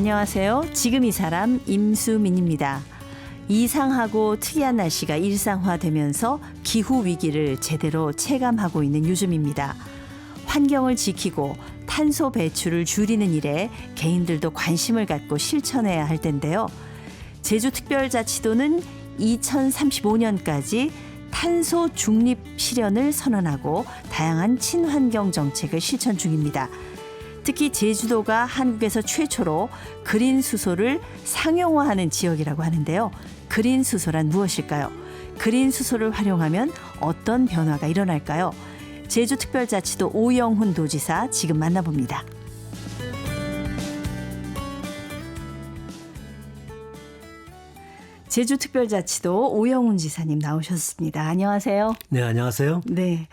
안녕하세요. 지금 이 사람 임수민입니다. 이상하고 특이한 날씨가 일상화되면서 기후 위기를 제대로 체감하고 있는 요즘입니다. 환경을 지키고 탄소 배출을 줄이는 일에 개인들도 관심을 갖고 실천해야 할 텐데요. 제주특별자치도는 2035년까지 탄소 중립 실현을 선언하고 다양한 친환경 정책을 실천 중입니다. 특히 제주도가 한국에서 최초로 그린 수소를 상용화하는 지역이라고 하는데요. 그린 수소란 무엇일까요? 그린 수소를 활용하면 어떤 변화가 일어날까요? 제주특별자치도 오영훈 도지사 지금 만나봅니다. 제주특별자치도 오영훈 지사님 나오셨습니다. 안녕하세요. 네, 안녕하세요. 네.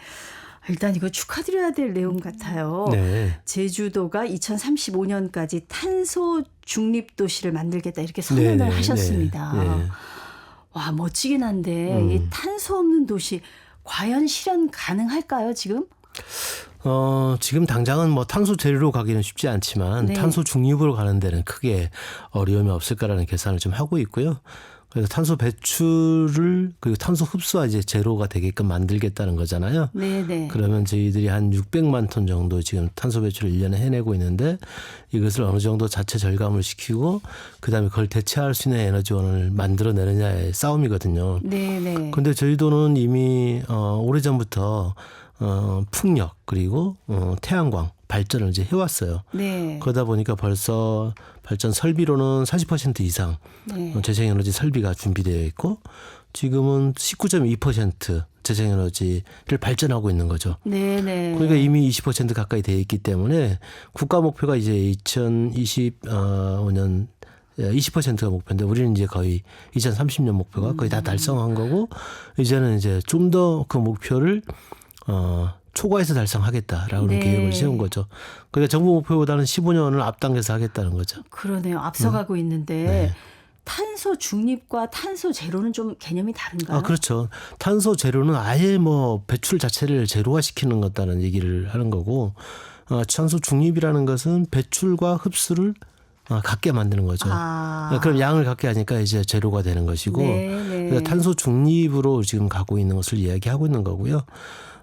일단 이거 축하드려야 될 내용 같아요. 네. 제주도가 2035년까지 탄소 중립 도시를 만들겠다 이렇게 선언을 네, 네, 하셨습니다. 네, 네. 와 멋지긴 한데 음. 이 탄소 없는 도시 과연 실현 가능할까요 지금? 어, 지금 당장은 뭐 탄소 제로로 가기는 쉽지 않지만 네. 탄소 중립으로 가는 데는 크게 어려움이 없을 까라는 계산을 좀 하고 있고요. 그래서 탄소 배출을 그리고 탄소 흡수와 이제 제로가 되게끔 만들겠다는 거잖아요. 네네. 그러면 저희들이 한 600만 톤 정도 지금 탄소 배출을 1년에 해내고 있는데 이것을 어느 정도 자체 절감을 시키고 그다음에 그걸 대체할 수 있는 에너지원을 만들어내느냐의 싸움이거든요. 네네. 근데 저희도는 이미 어 오래전부터 어 풍력 그리고 어 태양광 발전을 이제 해왔어요. 네. 그러다 보니까 벌써 발전 설비로는 40% 이상 네. 어, 재생에너지 설비가 준비되어 있고 지금은 19.2% 재생에너지를 발전하고 있는 거죠. 네네. 그러니까 이미 20% 가까이 돼 있기 때문에 국가 목표가 이제 2025년 20%가 목표인데 우리는 이제 거의 2030년 목표가 거의 다 달성한 거고 이제는 이제 좀 더 그 목표를 어 초과해서 달성하겠다라는 네. 계획을 세운 거죠. 그러니까 정부 목표보다는 15년을 앞당겨서 하겠다는 거죠. 그러네요. 앞서가고 있는데 네. 탄소 중립과 탄소 제로는 좀 개념이 다른가요? 아, 그렇죠. 탄소 제로는 아예 뭐 배출 자체를 제로화 시키는 것다는 얘기를 하는 거고, 어, 탄소 중립이라는 것은 배출과 흡수를 어, 같게 만드는 거죠. 아. 그럼 양을 같게 하니까 이제 제로가 되는 것이고, 네네. 그래서 탄소 중립으로 지금 가고 있는 것을 이야기하고 있는 거고요.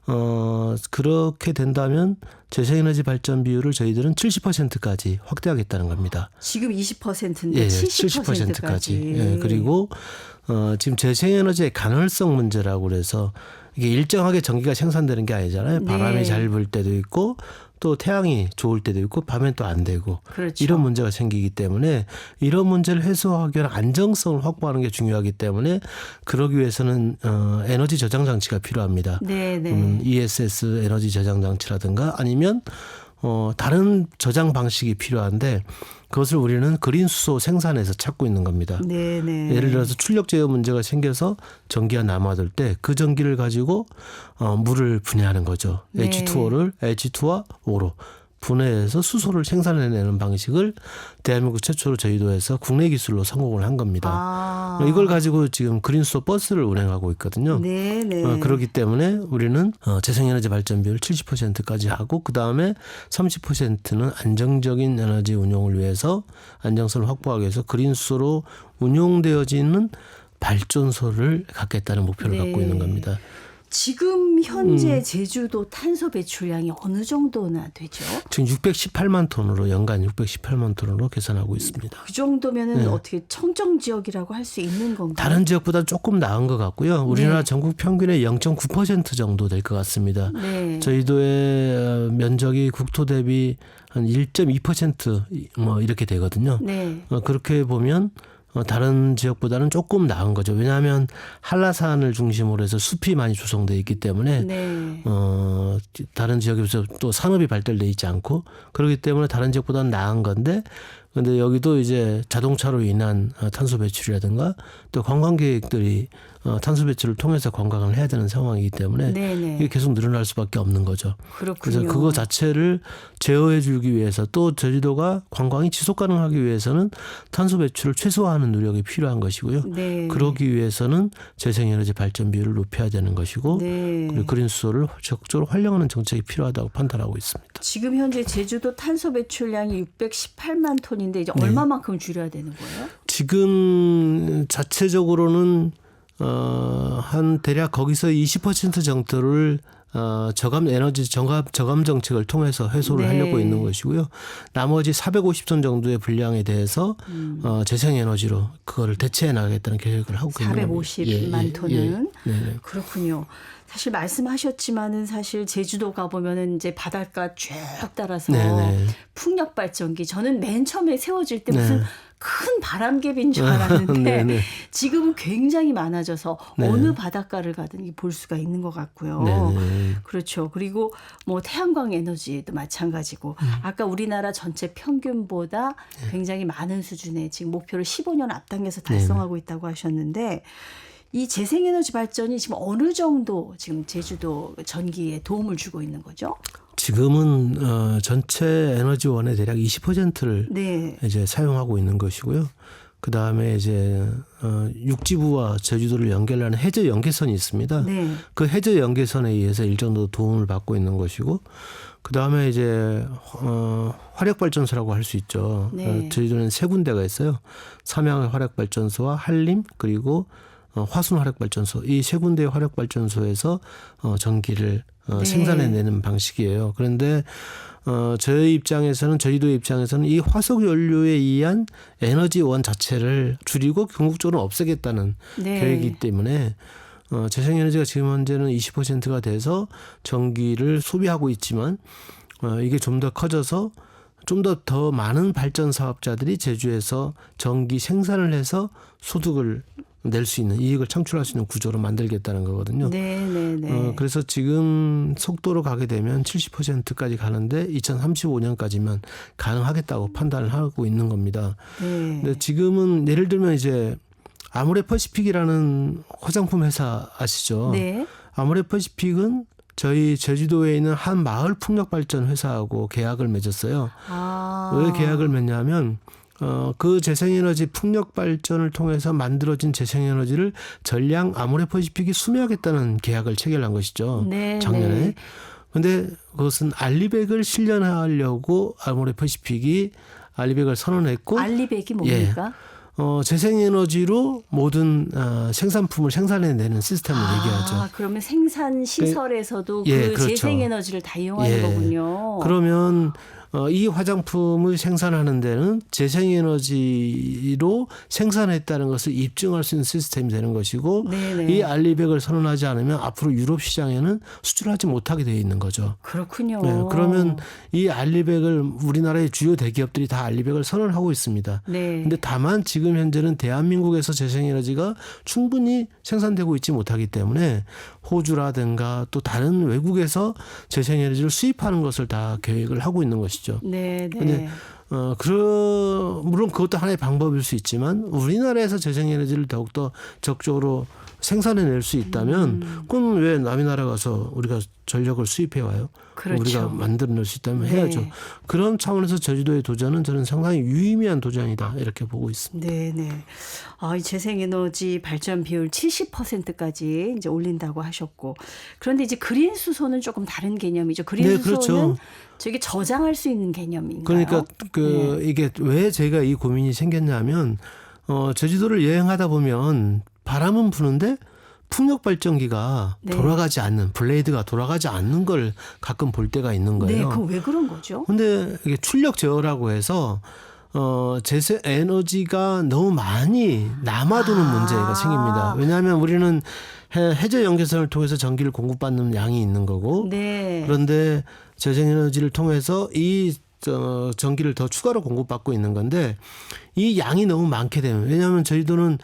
어, 그렇게 된다면 재생에너지 발전 비율을 저희들은 70%까지 확대하겠다는 겁니다. 지금 20%인데 예, 70%까지. 70%까지. 예, 그리고 어 지금 재생에너지의 가능성 문제라고 그래서 이게 일정하게 전기가 생산되는 게 아니잖아요. 네. 바람이 잘불 때도 있고 또 태양이 좋을 때도 있고 밤엔 또 안 되고 그렇죠. 이런 문제가 생기기 때문에 이런 문제를 해소하기 위한 안정성을 확보하는 게 중요하기 때문에 그러기 위해서는 어 에너지 저장 장치가 필요합니다. 네 네. 음, ESS 에너지 저장 장치라든가 아니면 어 다른 저장 방식이 필요한데 그것을 우리는 그린 수소 생산에서 찾고 있는 겁니다. 네네. 예를 들어서 출력 제어 문제가 생겨서 전기가 남아돌 때 그 전기를 가지고 어 물을 분해하는 거죠. 네. H2O를 H2와 O로 분해해서 수소를 생산해내는 방식을 대한민국 최초로 저희도에서 국내 기술로 성공을 한 겁니다. 아. 이걸 가지고 지금 그린수소 버스를 운행하고 있거든요. 네 네. 어, 그렇기 때문에 우리는 어, 재생에너지 발전 비율 70%까지 하고 그 다음에 30%는 안정적인 에너지 운용을 위해서 안정성을 확보하기 위해서 그린수소로 운용되어지는 발전소를 갖겠다는 목표를 네. 갖고 있는 겁니다. 지금 현재 음. 제주도 탄소 배출량이 어느 정도나 되죠? 지금 618만 톤으로 연간 618만 톤으로 계산하고 있습니다. 그 정도면은 네. 어떻게 청정 지역이라고 할 수 있는 건가요? 다른 지역보다 조금 나은 것 같고요. 우리나라 네. 전국 평균의 0.9% 정도 될 것 같습니다. 네. 저희도의 어, 면적이 국토 대비 한 1.2%뭐 이렇게 되거든요. 네. 어, 그렇게 보면 어, 다른 지역보다는 조금 나은 거죠. 왜냐하면 한라산을 중심으로 해서 숲이 많이 조성돼 있기 때문에 네. 어, 다른 지역에 비해서 또 산업이 발달돼 있지 않고 그렇기 때문에 다른 지역보다는 나은 건데 근데 여기도 이제 자동차로 인한 어, 탄소 배출이라든가 또 관광객들이 어, 탄소 배출을 통해서 관광을 해야 되는 상황이기 때문에 네네. 이게 계속 늘어날 수밖에 없는 거죠. 그렇군요. 그래서 그거 자체를 제어해 주기 위해서 또 제주도가 관광이 지속 가능하기 위해서는 탄소 배출을 최소화하는 노력이 필요한 것이고요. 네. 그러기 위해서는 재생에너지 발전 비율을 높여야 되는 것이고 네. 그리고 그린 수소를 적극적으로 활용하는 정책이 필요하다고 판단하고 있습니다. 지금 현재 제주도 탄소 배출량이 618만 톤이 원인데 이제 네. 얼마만큼 줄여야 되는 거예요? 지금 자체적으로는 어 한 대략 거기서 20% 정도를 어 저감 에너지 저감 저감 정책을 통해서 해소를 네. 하려고 있는 것이고요. 나머지 450톤 정도의 분량에 대해서 음. 어 재생 에너지로 그거를 대체해 나가겠다는 계획을 하고 있는 겁니다. 450만 톤은 네, 네. 그렇군요. 사실 말씀하셨지만은 사실 제주도 가 보면은 이제 바닷가 쭉 따라서 네네. 풍력 발전기 저는 맨 처음에 세워질 때 네. 무슨 큰 바람개비인 줄 알았는데 네네. 지금은 굉장히 많아져서 네. 어느 바닷가를 가든 볼 수가 있는 것 같고요. 네네. 그렇죠. 그리고 뭐 태양광 에너지도 마찬가지고 음. 아까 우리나라 전체 평균보다 네. 굉장히 많은 수준의 지금 목표를 15년 앞당겨서 달성하고 있다고 하셨는데 이 재생에너지 발전이 지금 어느 정도 지금 제주도 전기에 도움을 주고 있는 거죠? 지금은 어 전체 에너지원의 대략 20%를 네. 이제 사용하고 있는 것이고요. 그 다음에 이제 어, 육지부와 제주도를 연결하는 해저 연계선이 있습니다. 네. 그 해저 연계선에 의해서 일정 정도 도움을 받고 있는 것이고, 그 다음에 이제 어, 화력 발전소라고 할 수 있죠. 네. 어, 제주도는 세 군데가 있어요. 삼양 화력 발전소와 한림 그리고 어, 화순 화력 발전소 이 세 군데의 화력 발전소에서 어, 전기를 어, 네. 생산해내는 방식이에요. 그런데 어, 저희 입장에서는 저희도의 입장에서는 이 화석 연료에 의한 에너지원 자체를 줄이고 궁극적으로 없애겠다는 네. 계획이기 때문에 어, 재생에너지가 지금 현재는 20%가 돼서 전기를 소비하고 있지만 어, 이게 좀 더 커져서 좀더더 많은 발전 사업자들이 제주에서 전기 생산을 해서 소득을 낼 수 있는 이익을 창출할 수 있는 구조로 만들겠다는 거거든요. 네, 네, 네. 어, 그래서 지금 속도로 가게 되면 70%까지 가는데 2035년까지만 가능하겠다고 판단을 하고 있는 겁니다. 네. 근데 지금은 예를 들면 이제 아모레 퍼시픽이라는 화장품 회사 아시죠? 네. 아모레 퍼시픽은 저희 제주도에 있는 한 마을 풍력 발전 회사하고 계약을 맺었어요. 아. 왜 계약을 맺냐면 어, 그 재생에너지 풍력 발전을 통해서 만들어진 재생에너지를 전량 아모레 퍼시픽이 수매하겠다는 계약을 체결한 것이죠. 네, 작년에. 네. 근데 그것은 알리백을 실현하려고 아모레 퍼시픽이 알리백을 선언했고 알리백이 뭡니까? 어, 재생에너지로 모든 어, 생산품을 생산해내는 시스템을 얘기하죠. 아, 그러면 생산 시설에서도 예, 그 그렇죠. 재생에너지를 다 이용하는 예. 거군요. 그러면 어, 이 화장품을 생산하는 데는 재생에너지로 생산했다는 것을 입증할 수 있는 시스템이 되는 것이고 네네. 이 알리백을 선언하지 않으면 앞으로 유럽 시장에는 수출하지 못하게 되어 있는 거죠. 그렇군요. 네, 그러면 이 알리백을 우리나라의 주요 대기업들이 다 알리백을 선언하고 있습니다. 네. 근데 다만 지금 현재는 대한민국에서 재생에너지가 충분히 생산되고 있지 못하기 때문에 호주라든가 또 다른 외국에서 재생에너지를 수입하는 것을 다 계획을 하고 있는 것이죠. 네, 네. 근데 어, 그, 물론 그것도 하나의 방법일 수 있지만 우리나라에서 재생에너지를 더욱더 적극적으로 생산해낼 수 있다면 음. 그럼 왜 남의 나라 가서 우리가 전력을 수입해 와요? 그렇죠. 우리가 만들어낼 수 있다면 네. 해야죠. 그런 차원에서 제주도의 도전은 저는 상당히 유의미한 도전이다 이렇게 보고 있습니다. 네, 네. 아, 이 재생에너지 발전 비율 70%까지 이제 올린다고 하셨고. 그런데 이제 그린 수소는 조금 다른 개념이죠. 그린 네, 수소는 그렇죠. 저게 저장할 수 있는 개념인가요? 그러니까 그 네. 이게 왜 제가 이 고민이 생겼냐면 어 제주도를 여행하다 보면 바람은 부는데 풍력 발전기가 네. 돌아가지 않는 블레이드가 돌아가지 않는 걸 가끔 볼 때가 있는 네, 거예요. 그왜 그런 거죠? 근데 이게 출력 제어라고 해서 어 재생 에너지가 너무 많이 남아도는 아. 문제가 생깁니다. 왜냐하면 우리는 해, 해저 연계선을 통해서 전기를 공급받는 양이 있는 거고 네. 그런데 재생 에너지를 통해서 이 어, 전기를 더 추가로 공급받고 있는 건데 이 양이 너무 많게 되면 왜냐하면 저희도는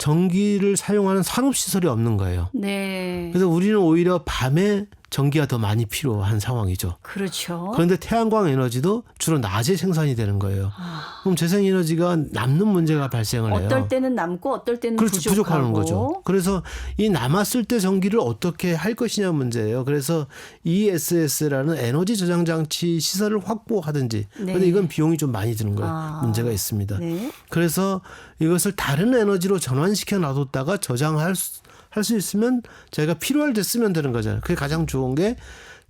전기를 사용하는 산업 시설이 없는 거예요. 네. 그래서 우리는 오히려 밤에 전기가 더 많이 필요한 상황이죠. 그렇죠. 그런데 태양광 에너지도 주로 낮에 생산이 되는 거예요. 아, 그럼 재생 에너지가 남는 문제가 발생을 해요. 어떨 때는 남고 어떨 때는 그렇죠. 부족하는 거죠. 그래서 이 남았을 때 전기를 어떻게 할 것이냐 문제예요. 그래서 ESS라는 에너지 저장 장치 시설을 확보하든지. 네. 그런데 이건 비용이 좀 많이 드는 거예요. 아. 문제가 있습니다. 네. 그래서 이것을 다른 에너지로 전환시켜 놔뒀다가 저장할 수, 할 수 있으면 저희가 필요할 때 쓰면 되는 거잖아요. 그게 가장 좋은 게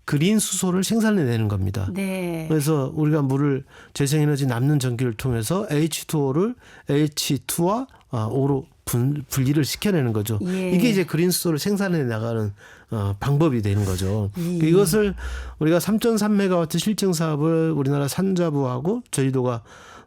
그린 수소를 생산해내는 겁니다. 네. 그래서 우리가 물을 재생에너지 남는 전기를 통해서 H2O를 H2와 O로 분, 분리를 시켜내는 거죠. 예. 이게 이제 그린 수소를 생산해 나가는 어, 방법이 되는 거죠. 음. 이것을 우리가 3.3메가와트 실증 사업을 우리나라 산자부하고 저희도가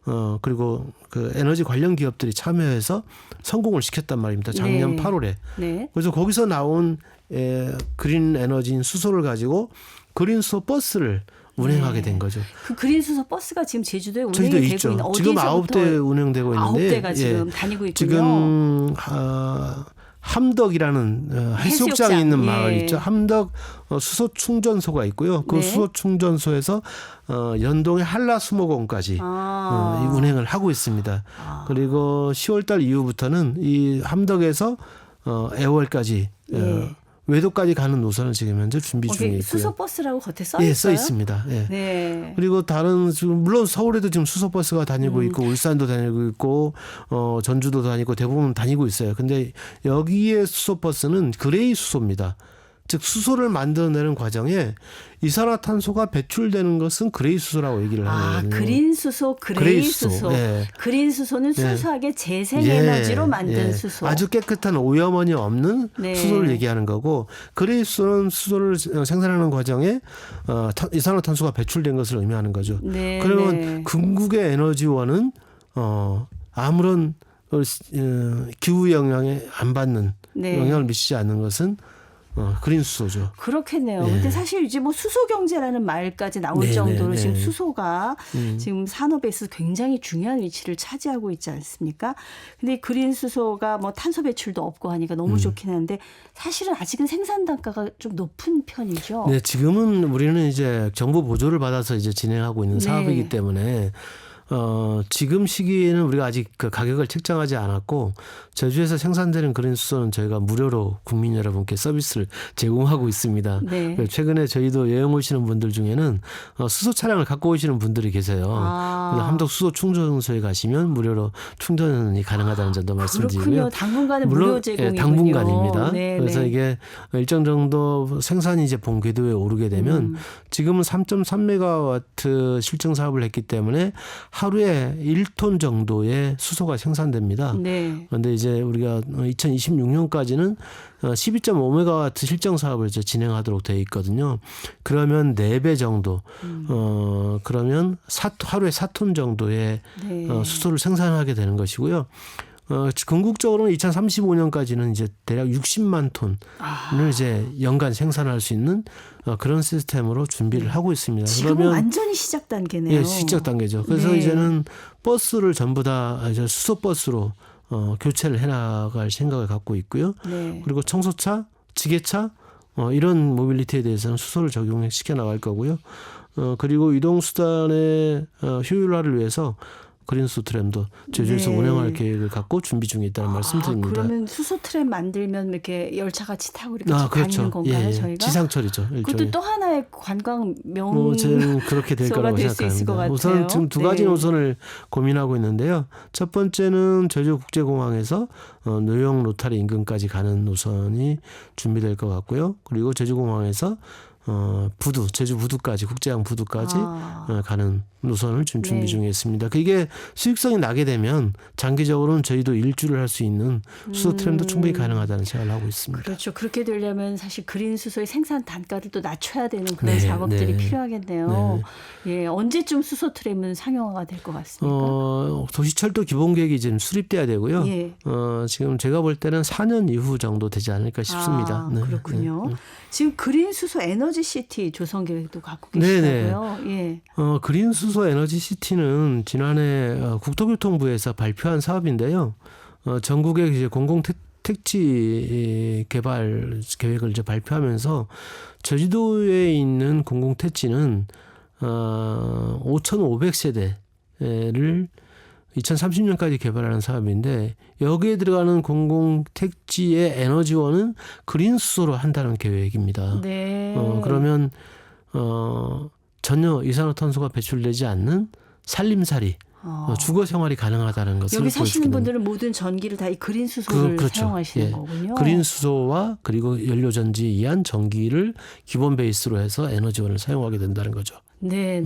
어 그리고 그 에너지 관련 기업들이 참여해서 성공을 시켰단 말입니다. 작년 네. 8월에. 네. 그래서 거기서 나온 에, 그린 에너지인 수소를 가지고 그린 수소 버스를 운행하게 네. 된 거죠. 그 그린 수소 버스가 지금 제주도에 운행이 되고 있죠. 있는 지금 아홉 대 운행되고 아홉 있는데 대가 지금 다니고 있군요. 지금 아, 함덕이라는 어, 해수욕장이 해수욕장. 있는 예. 마을 있죠. 함덕 어, 수소 충전소가 있고요. 그 네. 수소 충전소에서 어, 연동의 한라 수목원까지 아. 운행을 하고 있습니다. 아. 그리고 10월달 이후부터는 이 함덕에서 어, 애월까지 예. 어, 외도까지 가는 노선을 지금 현재 준비 중에 있고요. 수소 버스라고 겉에 써 예, 있어요. 써 있습니다. 예. 네. 그리고 다른 지금 물론 서울에도 지금 수소 버스가 다니고 음. 있고 울산도 다니고 있고 어 전주도 다니고 대부분 다니고 있어요. 근데 여기에 수소 버스는 그레이 수소입니다. 즉 수소를 만들어내는 과정에 이산화탄소가 배출되는 것은 그레이 수소라고 얘기를 아, 하거든요. 그린 수소, 그레이, 그레이 수소. 수소. 예. 그린 수소는 예. 순수하게 재생 예, 에너지로 만든 예. 수소. 아주 깨끗한 오염원이 없는 네. 수소를 얘기하는 거고 그레이 수소는 수소를 생산하는 과정에 어, 탄- 이산화탄소가 배출된 것을 의미하는 거죠. 네. 그러면 네. 궁극의 에너지원은 어 아무런 어, 어, 기후 영향에 안 받는 네. 영향을 미치지 않는 것은 어, 그린 수소죠. 그렇겠네요. 예. 근데 사실 이제 뭐 수소 경제라는 말까지 나올 네, 정도로 네, 지금 네. 수소가 음. 지금 산업에서 굉장히 중요한 위치를 차지하고 있지 않습니까? 근데 그린 수소가 뭐 탄소 배출도 없고 하니까 음. 너무 좋긴 한데 사실은 아직은 생산 단가가 좀 높은 편이죠. 네, 지금은 우리는 이제 정부 보조를 받아서 이제 진행하고 있는 네. 사업이기 때문에 어, 지금 시기에는 우리가 아직 그 가격을 책정하지 않았고 제주에서 생산되는 그린 수소는 저희가 무료로 국민 여러분께 서비스를 제공하고 있습니다. 네. 그 최근에 저희도 여행 오시는 분들 중에는 어, 수소 차량을 갖고 오시는 분들이 계세요. 아. 함덕 수소 충전소에 가시면 무료로 충전이 가능하다는 점도 말씀드리고요. 그렇군요. 당분간은 무료 제공이군요. 예, 당분간입니다. 네, 그래서 네. 이게 일정 정도 생산이 이제 본 궤도에 오르게 되면 음. 지금은 3.3메가와트 실증 사업을 했기 때문에 하루에 1톤 정도의 수소가 생산됩니다. 네. 그런데 이제 우리가 2026년까지는 12.5메가와트 실증 사업을 이제 진행하도록 되어 있거든요. 그러면 4배 정도, 음. 어, 그러면 사, 하루에 4톤 정도의 네. 어, 수소를 생산하게 되는 것이고요. 어, 궁극적으로는 2035년까지는 이제 대략 60만 톤을 아. 이제 연간 생산할 수 있는 어, 그런 시스템으로 준비를 하고 있습니다. 지금은 완전히 시작 단계네요. 예, 시작 단계죠. 그래서 네. 이제는 버스를 전부 다 이제 수소 버스로 어, 교체를 해나갈 생각을 갖고 있고요. 네. 그리고 청소차, 지게차 어, 이런 모빌리티에 대해서는 수소를 적용시켜 나갈 거고요. 어, 그리고 이동 수단의 어, 효율화를 위해서 그린수 트램도 제주에서 네. 운영할 계획을 갖고 준비 중에 있다는 말씀드립니다. 아, 그러면 수소 트램 만들면 이렇게 열차 같이 타고 이렇게 아, 다니는 건가요, 예, 예. 저희가? 지상철이죠. 일종의. 그것도 또 하나의 관광 명 뭐 저는 그렇게 될 거라고 생각합니다. 같아요. 우선 지금 두 가지 네. 노선을 고민하고 있는데요. 첫 번째는 제주 국제공항에서 어, 뉴욕 로타리 인근까지 가는 노선이 준비될 것 같고요. 그리고 제주공항에서 어, 부두, 제주 부두까지 국제항 부두까지 아. 어, 가는 노선을 지금 준비 네. 중에 있습니다. 그게 수익성이 나게 되면 장기적으로는 저희도 일주를 할 수 있는 수소 트램도 충분히 가능하다는 생각을 하고 있습니다. 음. 그렇죠. 그렇게 되려면 사실 그린 수소의 생산 단가를 또 낮춰야 되는 그런 네, 작업들이 네. 필요하겠네요. 예, 언제쯤 수소 트램은 상용화가 될 것 같습니까? 어, 도시철도 기본 계획이 지금 수립돼야 되고요. 예. 어, 지금 제가 볼 때는 4년 이후 정도 되지 않을까 싶습니다. 아, 네, 그렇군요. 네. 지금 그린 수소 에너지 시티 조성 계획도 갖고 네네. 계시다고요. 예. 어, 그린 수소 에너지 시티는 지난해 어, 국토교통부에서 발표한 사업인데요. 어, 전국의 이제 공공 택- 택지 개발 계획을 이제 발표하면서 제주도에 있는 공공 택지는 어, 5,500세대를 2030년까지 개발하는 사업인데 여기에 들어가는 공공 택지의 에너지원은 그린 수소로 한다는 계획입니다. 네. 어, 그러면 어, 전혀 이산화탄소가 배출되지 않는 살림살이 어. 어, 주거 생활이 가능하다는 것을 여기 사시는 분들은 모든 전기를 다 이 그린 수소를 그- 그렇죠. 사용하시는 예. 거군요. 그린 수소와 그리고 연료 전지에 의한 전기를 기본 베이스로 해서 에너지원을 사용하게 된다는 거죠. 네, 음.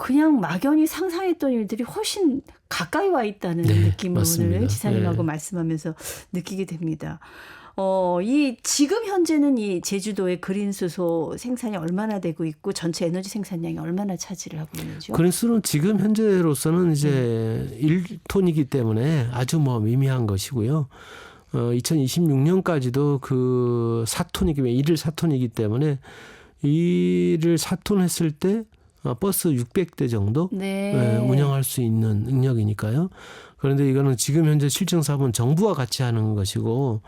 네. 그냥 막연히 상상했던 일들이 훨씬 가까이 와 있다는 네, 느낌을 맞습니다. 오늘 지사님하고 네. 말씀하면서 느끼게 됩니다. 어, 이 지금 현재는 이 제주도의 그린 수소 생산이 얼마나 되고 있고 전체 에너지 생산량이 얼마나 차지를 하고 있는지요? 그린수는 지금 현재로서는 이제 네. 1톤이기 때문에 아주 뭐 미미한 것이고요. 어, 2026년까지도 그 4톤이기 때문에 1일 4톤이기 때문에 이를 4톤 했을 때 어, 버스 600대 정도 네. 예, 운영할 수 있는 능력이니까요. 그런데 이거는 지금 현재 실증 사업은 정부와 같이 하는 것이고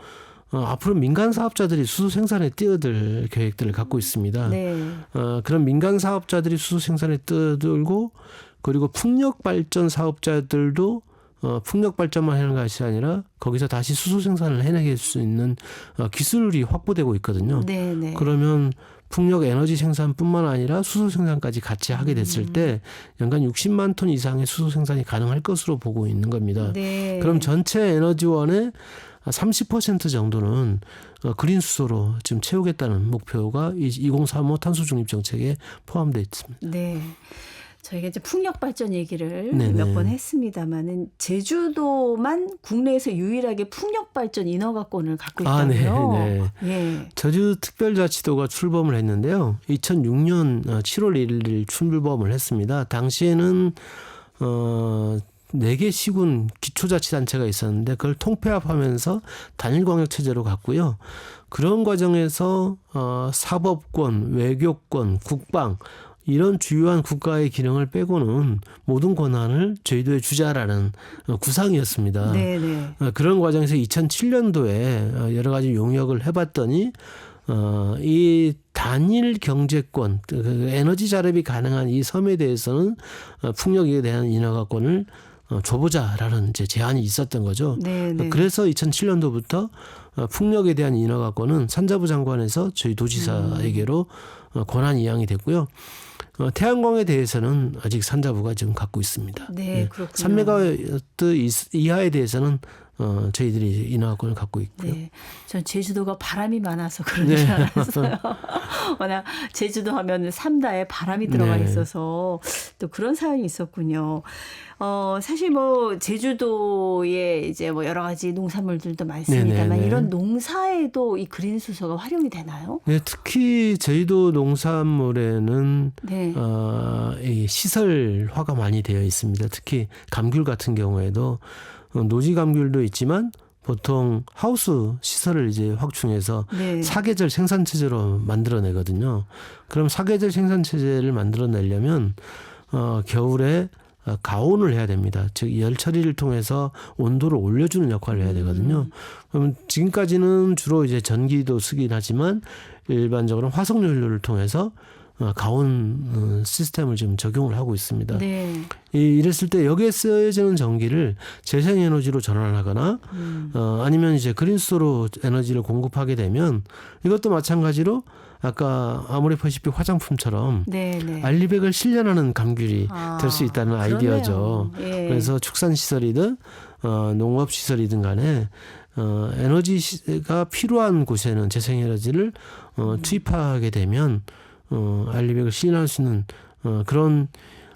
어, 앞으로 민간 사업자들이 수소 생산에 뛰어들 계획들을 갖고 있습니다. 네. 어, 그런 민간 사업자들이 수소 생산에 뛰어들고 그리고 풍력 발전 사업자들도 어, 풍력 발전만 하는 것이 아니라 거기서 다시 수소 생산을 해내게 수 있는 어, 기술이 확보되고 있거든요. 네, 네. 그러면 풍력 에너지 생산뿐만 아니라 수소 생산까지 같이 하게 됐을 음. 때 연간 60만 톤 이상의 수소 생산이 가능할 것으로 보고 있는 겁니다. 네. 그럼 전체 에너지원의 30% 정도는 어, 그린 수소로 지금 채우겠다는 목표가 이2035 탄소 중립 정책에 포함되어 있습니다. 네. 저희가 이제 풍력 발전 얘기를. 몇 번 했습니다만은 제주도만 국내에서 유일하게 풍력 발전 인허가권을 갖고 아, 네, 있다고요. 네. 예. 제주 특별자치도가 출범을 했는데요. 2006년 7월 1일 출범을 했습니다. 당시에는 어 4개 시군 기초자치단체가 있었는데 그걸 통폐합하면서 단일광역 체제로 갔고요. 그런 과정에서 어 사법권, 외교권, 국방 이런 주요한 국가의 기능을 빼고는 모든 권한을 제주도에 주자라는 어, 구상이었습니다. 네, 네. 어, 그런 과정에서 2007년도에 어, 여러 가지 용역을 해봤더니 어, 이 단일 경제권, 그 에너지 자립이 가능한 이 섬에 대해서는 어, 풍력에 대한 인허가권을 어, 줘보자라는 이제 제안이 있었던 거죠. 네, 네. 그래서 2007년도부터 어, 풍력에 대한 인허가권은 산자부 장관에서 저희 도지사에게로 어, 권한 이양이 됐고요. 어, 태양광에 대해서는 아직 산자부가 지금 갖고 있습니다. 네, 예. 그렇군요. 3메가와트 이- 이하에 대해서는 어, 저희들이 인하권을 갖고 있고요. 네. 전 제주도가 바람이 많아서 그런 네. 줄 알았어요. 워낙 제주도 하면 삼다에 바람이 들어가 네. 있어서 또 그런 사연이 있었군요. 어, 사실 뭐 제주도에 이제 뭐 여러 가지 농산물들도 많습니다만 네네네. 이런 농사에도 이 그린 수소가 활용이 되나요? 네, 특히 제주도 농산물에는 네. 어, 이 시설화가 많이 되어 있습니다. 특히 감귤 같은 경우에도 어, 노지 감귤도 있지만 보통 하우스 시설을 이제 확충해서 네. 사계절 생산 체제로 만들어내거든요. 그럼 사계절 생산 체제를 만들어내려면 어, 겨울에 어, 가온을 해야 됩니다. 즉 열 처리를 통해서 온도를 올려주는 역할을 해야 되거든요. 그럼 지금까지는 주로 이제 전기도 쓰긴 하지만 일반적으로 화석 연료를 통해서 어, 가온 어, 시스템을 지금 적용을 하고 있습니다. 네. 이, 이랬을 때 여기에 쓰여지는 전기를 재생에너지로 전환하거나 음. 어, 아니면 이제 그린수소로 에너지를 공급하게 되면 이것도 마찬가지로 아까 아모레퍼시픽 화장품처럼 네, 네. 알리백을 실현하는 감귤이 아, 될수 있다는 아이디어죠. 예. 그래서 축산 시설이든 어, 농업 시설이든 간에 어, 에너지가 필요한 곳에는 재생에너지를 어, 투입하게 되면 어, 알리백을 시인할 수 있는 어, 그런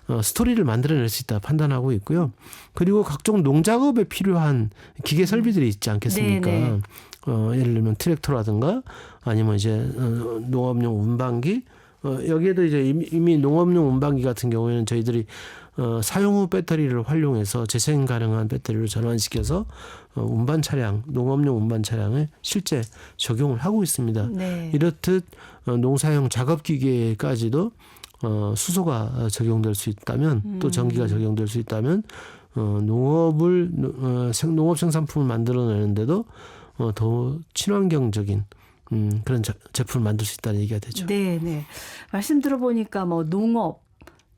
어, 스토리를 만들어낼 수 있다 판단하고 있고요. 그리고 각종 농작업에 필요한 기계 설비들이 있지 않겠습니까? 네, 네. 어, 예를 들면 트랙터라든가 아니면 이제 어, 농업용 운반기 어, 여기에도 이제 이미, 이미 농업용 운반기 같은 경우에는 저희들이 어, 사용 후 배터리를 활용해서 재생 가능한 배터리로 전환시켜서 어, 운반 차량, 농업용 운반 차량에 실제 적용을 하고 있습니다. 네. 이렇듯 어, 농사용 작업 기계까지도 어, 수소가 적용될 수 있다면 또 전기가 적용될 수 있다면 어, 농업을 어, 생- 농업 생산품을 만들어내는데도 어, 더 친환경적인 음, 그런 자- 제품을 만들 수 있다는 얘기가 되죠. 네, 네. 말씀 들어보니까 뭐 농업,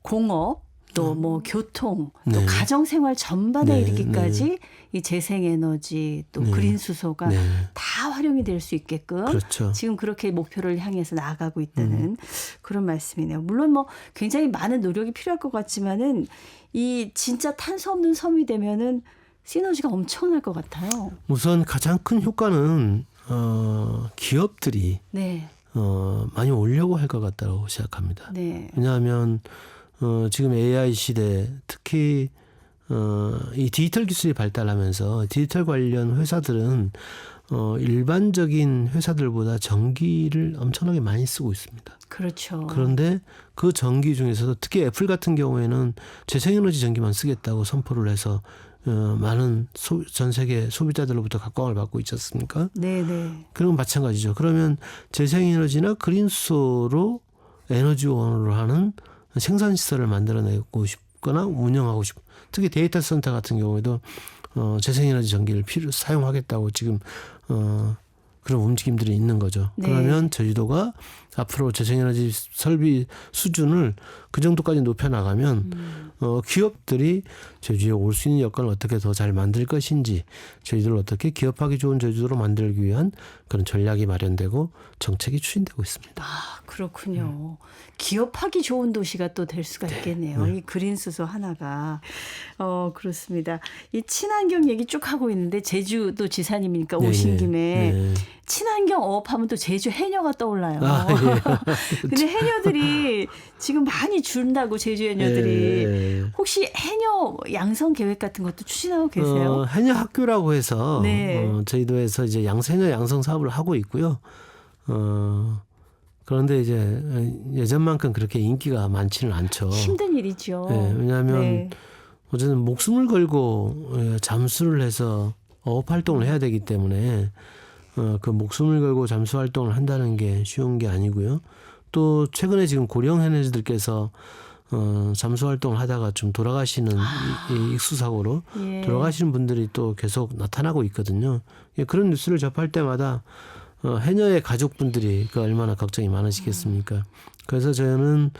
공업, 또뭐 교통, 또 네. 가정 생활 전반에 네, 이르기까지 이 재생 에너지 또 네. 그린 수소가 네. 다 활용이 될 수 있게끔 그렇죠. 지금 그렇게 목표를 향해서 나아가고 있다는 음. 그런 말씀이네요. 물론 뭐 굉장히 많은 노력이 필요할 것 같지만은 이 진짜 탄소 없는 섬이 되면은 시너지가 엄청날 것 같아요. 우선 가장 큰 효과는 어, 기업들이 네, 어, 많이 올려고 할 것 같다고 생각합니다. 네, 왜냐하면 어, 지금 AI 시대 특히 어, 이 디지털 기술이 발달하면서 디지털 관련 회사들은 어, 일반적인 회사들보다 전기를 엄청나게 많이 쓰고 있습니다. 그렇죠. 그런데 그 전기 중에서도 특히 애플 같은 경우에는 재생에너지 전기만 쓰겠다고 선포를 해서 어, 많은 소, 전 세계 소비자들로부터 각광을 받고 있지 않습니까? 네, 네, 그런 건 마찬가지죠. 그러면 재생에너지나 그린수소로 에너지원으로 하는 생산 시설을 만들어내고 싶거나 운영하고 싶. 특히 데이터 센터 같은 경우에도 어, 재생에너지 전기를 필요 사용하겠다고 지금 어, 그런 움직임들이 있는 거죠. 네. 그러면 제주도가 앞으로 재생에너지 설비 수준을 그 정도까지 높여 나가면 음. 어, 기업들이 제주에 올 수 있는 여건을 어떻게 더 잘 만들 것인지 제주도를 어떻게 기업하기 좋은 제주도로 만들기 위한 그런 전략이 마련되고 정책이 추진되고 있습니다. 아, 그렇군요. 기업하기 좋은 도시가 또 될 수가 있겠네요. 이 그린 수소 하나가. 어, 그렇습니다. 이 친환경 얘기 쭉 하고 있는데 제주도 지사님이니까 오신 네, 김에 네. 친환경 어업하면 또 제주 해녀가 떠올라요. 아, 예. 근데 해녀들이 지금 많이 준다고 제주 해녀들이 예. 혹시 해녀 양성 계획 같은 것도 추진하고 계세요? 어, 해녀 학교라고 해서 네. 어, 저희도에서 이제 양세녀 양성 사업을 하고 있고요. 어, 그런데 이제 예전만큼 그렇게 인기가 많지는 않죠. 힘든 일이죠. 네, 왜냐하면 네. 어쨌든 목숨을 걸고 예, 잠수를 해서 어업 활동을 해야 되기 때문에 어, 그 목숨을 걸고 잠수 활동을 한다는 게 쉬운 게 아니고요. 또 최근에 지금 고령 해내지들께서 어, 잠수 활동을 하다가 좀 돌아가시는 이, 이 익수 사고로 예. 돌아가시는 분들이 또 계속 나타나고 있거든요. 예, 그런 뉴스를 접할 때마다 어, 해녀의 가족분들이 그 얼마나 걱정이 많으시겠습니까? 그래서 저는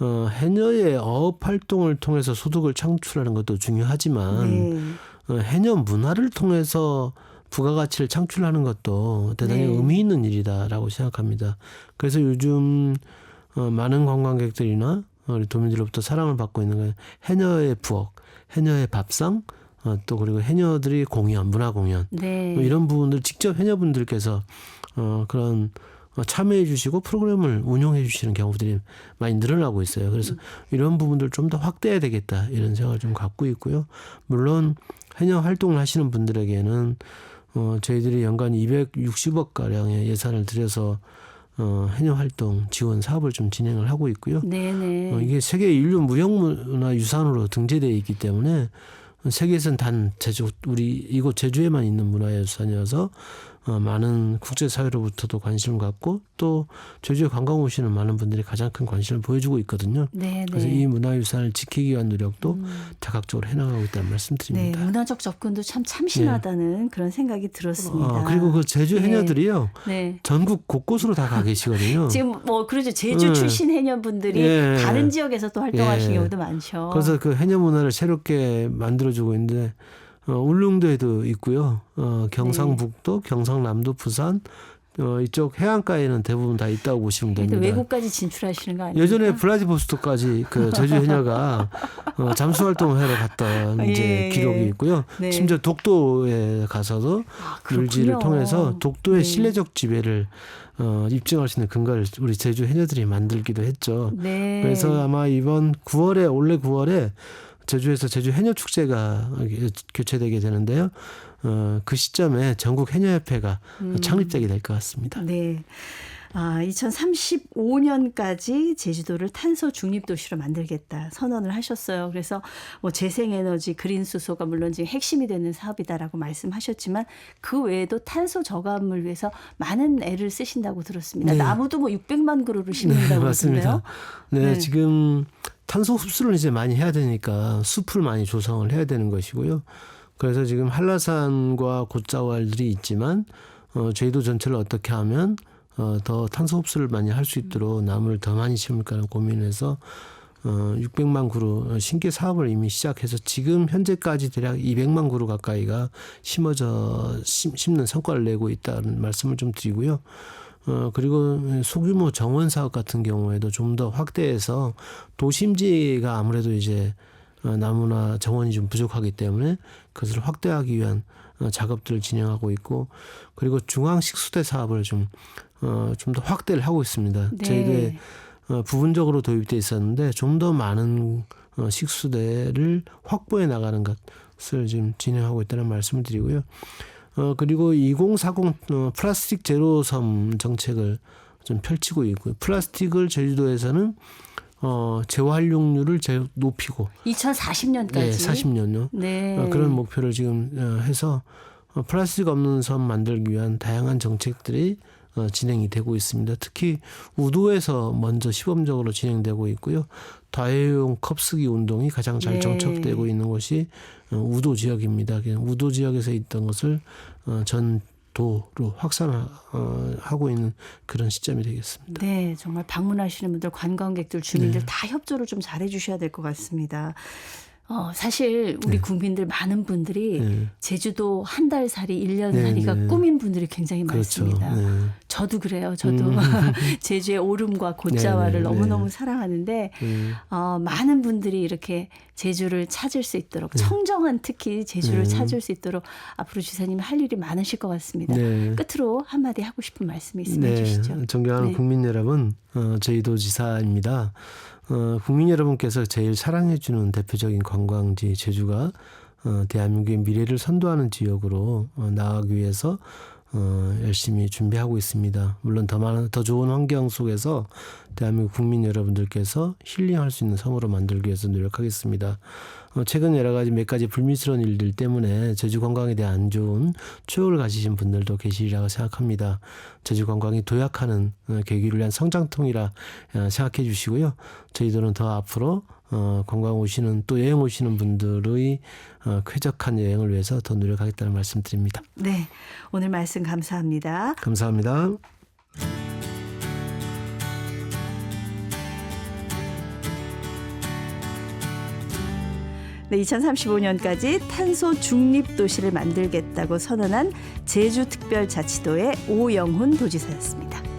어, 해녀의 어업 활동을 통해서 소득을 창출하는 것도 중요하지만 네. 어, 해녀 문화를 통해서 부가가치를 창출하는 것도 대단히 네. 의미 있는 일이다라고 생각합니다. 그래서 요즘 어, 많은 관광객들이나 우리 도민들로부터 사랑을 받고 있는 건 해녀의 부엌, 해녀의 밥상, 어, 또 그리고 해녀들이 공연, 문화 공연 네. 뭐 이런 부분들 직접 해녀분들께서 어, 그런 어, 참여해 주시고 프로그램을 운영해 주시는 경우들이 많이 늘어나고 있어요. 그래서 이런 부분들 좀 더 확대해야 되겠다 이런 생각을 좀 갖고 있고요. 물론 해녀 활동을 하시는 분들에게는 어, 저희들이 연간 260억 가량의 예산을 들여서 어, 해녀 활동 지원 사업을 좀 진행을 하고 있고요. 네네. 어, 이게 세계 인류 무형문화 유산으로 등재되어 있기 때문에 세계에선 단 제주 우리 이곳 제주에만 있는 문화유산이어서 어, 많은 국제사회로부터도 관심을 갖고 또 제주에 관광 오시는 많은 분들이 가장 큰 관심을 보여주고 있거든요. 네네. 그래서 이 문화유산을 지키기 위한 노력도 음. 다각적으로 해나가고 있다는 네, 말씀드립니다. 문화적 접근도 참 참신하다는 그런 생각이 들었습니다. 어, 그리고 그 제주 네. 해녀들이요 네. 전국 곳곳으로 다 가 계시거든요. 지금 뭐 그러죠 제주 네. 출신 해녀분들이 예. 다른 지역에서 또 활동하시는 예. 경우도 많죠. 그래서 그 해녀 문화를 새롭게 만들어주고 있는데 어, 울릉도에도 있고요. 어, 경상북도, 네. 경상남도, 부산 어, 이쪽 해안가에는 대부분 다 있다고 보시면 근데 됩니다. 외국까지 진출하시는 거 아니에요? 예전에 블라디보스토크까지 그 제주 해녀가 어, 잠수 활동을 하러 갔던 예, 이제 예. 기록이 있고요. 네. 심지어 독도에 가서도 아. 물질을 통해서 독도의 네. 신뢰적 지배를 어, 입증할 수 있는 근거를 우리 제주 해녀들이 만들기도 했죠. 네. 그래서 아마 이번 9월에 올해 9월에 제주에서 제주 해녀 축제가 교체되게 되는데요. 어, 그 시점에 전국 해녀협회가 음. 창립되게 될 것 같습니다. 네. 아, 2035년까지 제주도를 탄소 중립 도시로 만들겠다 선언을 하셨어요. 그래서 뭐 재생에너지, 그린 수소가 물론 지금 핵심이 되는 사업이다라고 말씀하셨지만 그 외에도 탄소 저감을 위해서 많은 애를 쓰신다고 들었습니다. 네. 나무도 뭐 600만 그루를 심는다고 맞습니다. 그러던데요. 네, 네. 지금 탄소 흡수를 이제 많이 해야 되니까 숲을 많이 조성을 해야 되는 것이고요. 그래서 지금 한라산과 곶자왈들이 있지만 어, 제주도 전체를 어떻게 하면 어, 더 탄소 흡수를 많이 할 수 있도록 나무를 더 많이 심을까는 고민해서 어, 600만 그루 신규 사업을 이미 시작해서 지금 현재까지 대략 200만 그루 가까이가 심어져 심, 심는 성과를 내고 있다는 말씀을 좀 드리고요. 어, 그리고 소규모 정원 사업 같은 경우에도 좀 더 확대해서 도심지가 아무래도 이제 어, 나무나 정원이 좀 부족하기 때문에 그것을 확대하기 위한 어, 작업들을 진행하고 있고 그리고 중앙 식수대 사업을 좀 어, 좀 더 확대를 하고 있습니다. 네. 저희들의 어, 부분적으로 도입돼 있었는데 좀 더 많은 어, 식수대를 확보해 나가는 것을 지금 진행하고 있다는 말씀을 드리고요. 어, 그리고 2040 어, 플라스틱 제로섬 정책을 좀 펼치고 있고요. 플라스틱을 제주도에서는 어, 재활용률을 제 높이고 2040년까지. 네, 40년요. 네. 어, 그런 목표를 지금 어, 해서 어, 플라스틱 없는 섬 만들기 위한 다양한 정책들이 어, 진행이 되고 있습니다. 특히 우도에서 먼저 시범적으로 진행되고 있고요. 다회용 컵쓰기 운동이 가장 잘 네. 정착되고 있는 곳이 어, 우도 지역입니다. 우도 지역에서 있던 것을 어, 전도로 확산하고 있는 그런 시점이 되겠습니다. 네, 정말 방문하시는 분들, 관광객들, 주민들 네. 다 협조를 좀 잘해 주셔야 될 것 같습니다. 어, 사실 우리 네. 국민들 많은 분들이 네. 제주도 한 달 살이, 일년 네, 살이가 네. 꿈인 분들이 굉장히 그렇죠. 많습니다. 네. 저도 그래요. 저도 음. 제주의 오름과 고자와를 네, 네, 너무너무 네. 사랑하는데 네. 어, 많은 분들이 이렇게 제주를 찾을 수 있도록 청정한 특히 제주를 네. 찾을 수 있도록 앞으로 주사님 할 일이 많으실 것 같습니다. 네. 끝으로 한마디 하고 싶은 말씀이 있으면 해주시죠. 존경하는 네. 국민 여러분, 어, 저희도 지사입니다. 어, 국민 여러분께서 제일 사랑해주는 대표적인 관광지 제주가 어, 대한민국의 미래를 선도하는 지역으로 어, 나아가기 위해서 어, 열심히 준비하고 있습니다. 물론 더 많은 더 좋은 환경 속에서 대한민국 국민 여러분들께서 힐링할 수 있는 섬으로 만들기 위해서 노력하겠습니다. 어, 최근 여러 가지 몇 가지 불미스러운 일들 때문에 제주 관광에 대한 안 좋은 추억을 가지신 분들도 계시리라고 생각합니다. 제주 관광이 도약하는 어, 계기를 위한 성장통이라 어, 생각해 주시고요. 저희들은 더 앞으로 어, 관광 오시는 또 여행 오시는 분들의 어, 쾌적한 여행을 위해서 더 노력하겠다는 말씀드립니다. 네, 오늘 말씀 감사합니다. 감사합니다. 네, 2035년까지 탄소 중립 도시를 만들겠다고 선언한 제주특별자치도의 오영훈 도지사였습니다.